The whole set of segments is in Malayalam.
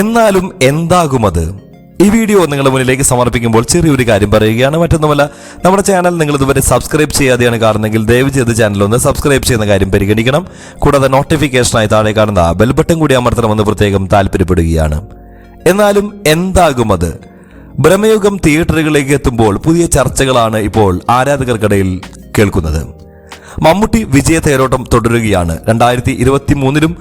എന്നാലും എന്താകും അത് ഈ വീഡിയോ നിങ്ങളുടെ മുന്നിലേക്ക് സമർപ്പിക്കുമ്പോൾ ചെറിയൊരു കാര്യം പറയുകയാണ്. മറ്റൊന്നുമല്ല നമ്മുടെ ചാനൽ നിങ്ങൾ ഇതുവരെ സബ്സ്ക്രൈബ് ചെയ്യാതെയാണ് കാണുന്നതെങ്കിൽ ദയവ് ചെയ്ത് ചാനൽ ഒന്ന് സബ്സ്ക്രൈബ് ചെയ്യുന്ന കാര്യം പരിഗണിക്കണം. കൂടാതെ നോട്ടിഫിക്കേഷനായി താഴെ കാണുന്ന ബെൽ ബട്ടൺ കൂടി അമർത്തണമെന്ന് പ്രത്യേകം താല്പര്യപ്പെടുകയാണ്. എന്നാലും എന്താകും അത് ബ്രഹ്മയുഗം തിയേറ്ററുകളിലേക്ക് എത്തുമ്പോൾ പുതിയ ചർച്ചകളാണ് ഇപ്പോൾ ആരാധകർക്കിടയിൽ കേൾക്കുന്നത്. മമ്മൂട്ടി വിജയ തേരോട്ടം തുടരുകയാണ്. രണ്ടായിരത്തി ഇരുപത്തി മൂന്നിലും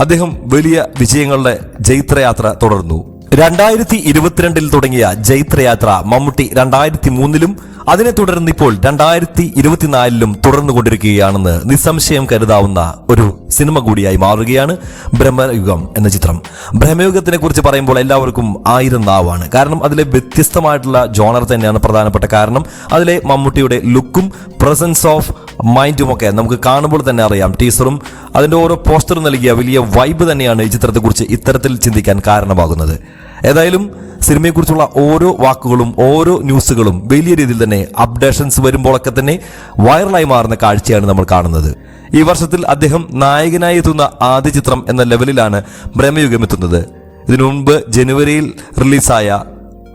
അദ്ദേഹം വലിയ വിജയങ്ങളുടെ ജൈത്രയാത്ര തുടർന്നു. രണ്ടായിരത്തി ഇരുപത്തിരണ്ടിൽ തുടങ്ങിയ ജൈത്രയാത്ര മമ്മൂട്ടി രണ്ടായിരത്തി മൂന്നിലും അതിനെ തുടർന്ന് ഇപ്പോൾ രണ്ടായിരത്തി ഇരുപത്തിനാലിലും തുടർന്നുകൊണ്ടിരിക്കുകയാണെന്ന് നിസ്സംശയം കരുതാവുന്ന ഒരു സിനിമ കൂടിയായി മാറുകയാണ് ബ്രഹ്മയുഗം എന്ന ചിത്രം. ബ്രഹ്മയുഗത്തിനെ കുറിച്ച് പറയുമ്പോൾ എല്ലാവർക്കും ആയിരം നാവാണ്. കാരണം അതിലെ വ്യത്യസ്തമായിട്ടുള്ള ജോണർ തന്നെയാണ് പ്രധാനപ്പെട്ട കാരണം. അതിലെ മമ്മൂട്ടിയുടെ ലുക്കും പ്രസൻസ് ഓഫ് മൈൻഡും ഒക്കെ നമുക്ക് കാണുമ്പോൾ തന്നെ അറിയാം ടീസറും. അതിന്റെ ഓരോ പോസ്റ്ററും നൽകിയ വലിയ വൈബ് തന്നെയാണ് ഈ ചിത്രത്തെക്കുറിച്ച് ഇത്തരത്തിൽ ചിന്തിക്കാൻ കാരണമാകുന്നത്. ഏതായാലും സിനിമയെക്കുറിച്ചുള്ള ഓരോ വാക്കുകളും ഓരോ ന്യൂസുകളും വലിയ രീതിയിൽ തന്നെ അപ്ഡേഷൻസ് വരുമ്പോഴൊക്കെ തന്നെ വൈറലായി മാറുന്ന കാഴ്ചയാണ് നമ്മൾ കാണുന്നത്. ഈ വർഷത്തിൽ അദ്ദേഹം നായകനായി എത്തുന്ന ആദ്യ ചിത്രം എന്ന ലെവലിലാണ് ബ്രഹ്മയുഗം എത്തുന്നത്. ഇതിനു മുമ്പ് ജനുവരിയിൽ റിലീസായ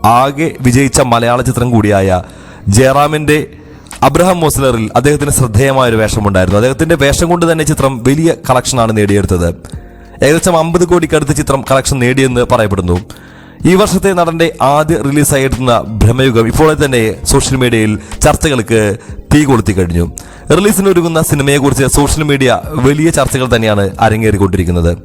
ആകെ വിജയിച്ച മലയാള ചിത്രം കൂടിയായ ജയറാമിന്റെ അബ്രഹാം മോസ്ലറിൽ അദ്ദേഹത്തിന് ശ്രദ്ധേയമായ ഒരു വേഷമുണ്ടായിരുന്നു. അദ്ദേഹത്തിന്റെ വേഷം കൊണ്ട് തന്നെ ചിത്രം വലിയ കളക്ഷനാണ് നേടിയെടുത്തത്. ഏകദേശം അമ്പത് കോടിക്കടുത്ത് ചിത്രം കളക്ഷൻ നേടിയെന്ന് പറയപ്പെടുന്നു. ഈ വർഷത്തെ നടന്റെ ആദ്യ റിലീസായിരുന്ന ഭ്രമയുഗം ഇപ്പോഴെ തന്നെ സോഷ്യൽ മീഡിയയിൽ ചർച്ചകൾക്ക് തീ കൊളുത്തി കഴിഞ്ഞു. റിലീസിന് ഒരുങ്ങുന്ന സിനിമയെക്കുറിച്ച് സോഷ്യൽ മീഡിയ വലിയ ചർച്ചകൾ തന്നെയാണ് അരങ്ങേറിക്കൊണ്ടിരിക്കുന്നത്.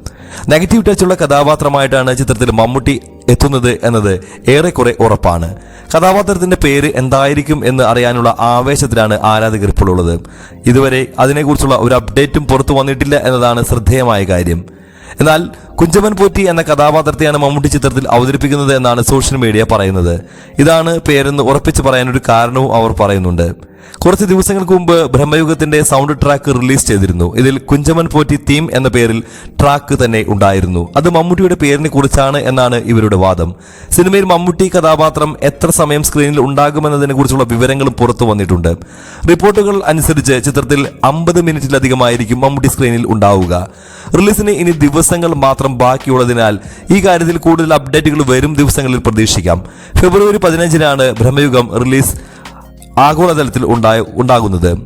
നെഗറ്റീവ് ടച്ചുള്ള കഥാപാത്രമായിട്ടാണ് ചിത്രത്തിൽ മമ്മൂട്ടി എത്തുന്നത് എന്നത് ഏറെക്കുറെ ഉറപ്പാണ്. കഥാപാത്രത്തിന്റെ പേര് എന്തായിരിക്കും എന്ന് അറിയാനുള്ള ആവേശത്തിലാണ് ആരാധകർ ഇപ്പോൾ ഉള്ളത്. ഇതുവരെ അതിനെക്കുറിച്ചുള്ള ഒരു അപ്ഡേറ്റും പുറത്തു വന്നിട്ടില്ല എന്നതാണ് ശ്രദ്ധേയമായ കാര്യം. എന്നാൽ കുഞ്ചമൻ പോറ്റി എന്ന കഥാപാത്രത്തെയാണ് മമ്മൂട്ടി ചിത്രത്തിൽ അവതരിപ്പിക്കുന്നത് എന്നാണ് സോഷ്യൽ മീഡിയ പറയുന്നത്. ഇതാണ് പേരെന്ന് ഉറപ്പിച്ച് പറയാനൊരു കാരണവും അവർ പറയുന്നുണ്ട്. കുറച്ച് ദിവസങ്ങൾക്ക് മുമ്പ് ബ്രഹ്മയുഗത്തിന്റെ സൗണ്ട് ട്രാക്ക് റിലീസ് ചെയ്തിരുന്നു. ഇതിൽ കുഞ്ചമൻ പോറ്റി തീം എന്ന പേരിൽ ട്രാക്ക് തന്നെ ഉണ്ടായിരുന്നു. അത് മമ്മൂട്ടിയുടെ പേരിനെ കുറിച്ചാണ് എന്നാണ് ഇവരുടെ വാദം. സിനിമയിൽ മമ്മൂട്ടി കഥാപാത്രം എത്ര സമയം സ്ക്രീനിൽ ഉണ്ടാകുമെന്നതിനെ കുറിച്ചുള്ള വിവരങ്ങളും പുറത്തു വന്നിട്ടുണ്ട്. റിപ്പോർട്ടുകൾ അനുസരിച്ച് ചിത്രത്തിൽ അമ്പത് മിനിറ്റിലധികമായിരിക്കും മമ്മൂട്ടി സ്ക്രീനിൽ ഉണ്ടാവുക. റിലീസിന് ഇനി ദിവസങ്ങൾ മാത്രം ബാക്കിയുള്ളതിനാൽ ഈ കാര്യത്തിൽ കൂടുതൽ അപ്ഡേറ്റുകൾ വരും ദിവസങ്ങളിൽ പ്രതീക്ഷിക്കാം. ഫെബ്രുവരി പതിനഞ്ചിനാണ് ബ്രഹ്മയുഗം റിലീസ് ആഗോളതലത്തിൽ ഉണ്ടായ ഉണ്ടാകുന്നത്.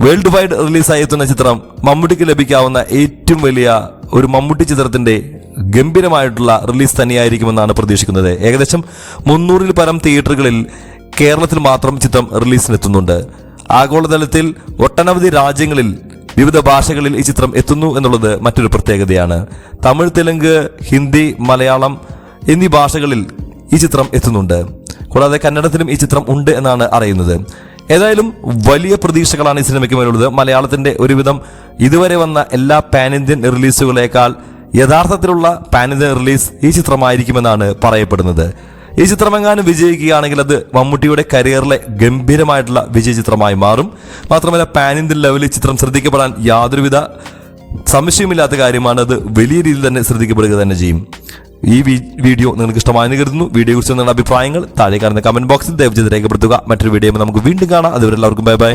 വേൾഡ് വൈഡ് റിലീസായി എത്തുന്ന ചിത്രം മമ്മൂട്ടിക്ക് ലഭിക്കാവുന്ന ഏറ്റവും വലിയ ഒരു മമ്മൂട്ടി ചിത്രത്തിന്റെ ഗംഭീരമായിട്ടുള്ള റിലീസ് തന്നെയായിരിക്കുമെന്നാണ് പ്രതീക്ഷിക്കുന്നത്. ഏകദേശം മുന്നൂറിൽ പരം തിയേറ്ററുകളിൽ കേരളത്തിൽ മാത്രം ചിത്രം റിലീസിനെത്തുന്നുണ്ട് ആഗോളതലത്തിൽ ഒട്ടനവധി രാജ്യങ്ങളിൽ വിവിധ ഭാഷകളിൽ ഈ ചിത്രം എത്തുന്നു എന്നുള്ളത് മറ്റൊരു പ്രത്യേകതയാണ്. തമിഴ് തെലുങ്ക് ഹിന്ദി മലയാളം എന്നീ ഭാഷകളിൽ ഈ ചിത്രം എത്തുന്നുണ്ട്. കൂടാതെ കന്നഡത്തിലും ഈ ചിത്രം ഉണ്ട് എന്നാണ് അറിയുന്നത്. ഏതായാലും വലിയ പ്രതീക്ഷകളാണ് ഈ സിനിമയ്ക്ക് മേലുള്ളത്. മലയാളത്തിന്റെ ഒരുവിധം ഇതുവരെ വന്ന എല്ലാ പാൻ ഇന്ത്യൻ റിലീസുകളേക്കാൾ യഥാർത്ഥത്തിലുള്ള പാൻ ഇന്ത്യൻ റിലീസ് ഈ ചിത്രമായിരിക്കുമെന്നാണ് പറയപ്പെടുന്നത്. ഈ ചിത്രമെങ്ങാനും വിജയിക്കുകയാണെങ്കിൽ അത് മമ്മൂട്ടിയുടെ കരിയറിലെ ഗംഭീരമായിട്ടുള്ള വിജയ ചിത്രമായി മാറും. മാത്രമല്ല പാൻ ഇന്ത്യൻ ലെവലിൽ ചിത്രം ശ്രദ്ധിക്കപ്പെടാൻ യാതൊരുവിധ സംശയമില്ലാത്ത കാര്യമാണ് അത് വലിയ രീതിയിൽ തന്നെ ശ്രദ്ധിക്കപ്പെടുക തന്നെ ചെയ്യും. ഈ വീഡിയോ നിങ്ങൾക്ക് ഇഷ്ടമായെന്ന് കരുതുന്നു. വീഡിയോ കുറിച്ച് നിങ്ങളുടെ അഭിപ്രായങ്ങൾ? താഴെ കാണുന്ന കമന്റ് ബോക്സിൽ ദയവ് ചെയ്ത് രേഖപ്പെടുത്തുക. മറ്റൊരു വീഡിയോ നമുക്ക് വീണ്ടും കാണാം. അതുവരെ എല്ലാവർക്കും ബൈ ബൈ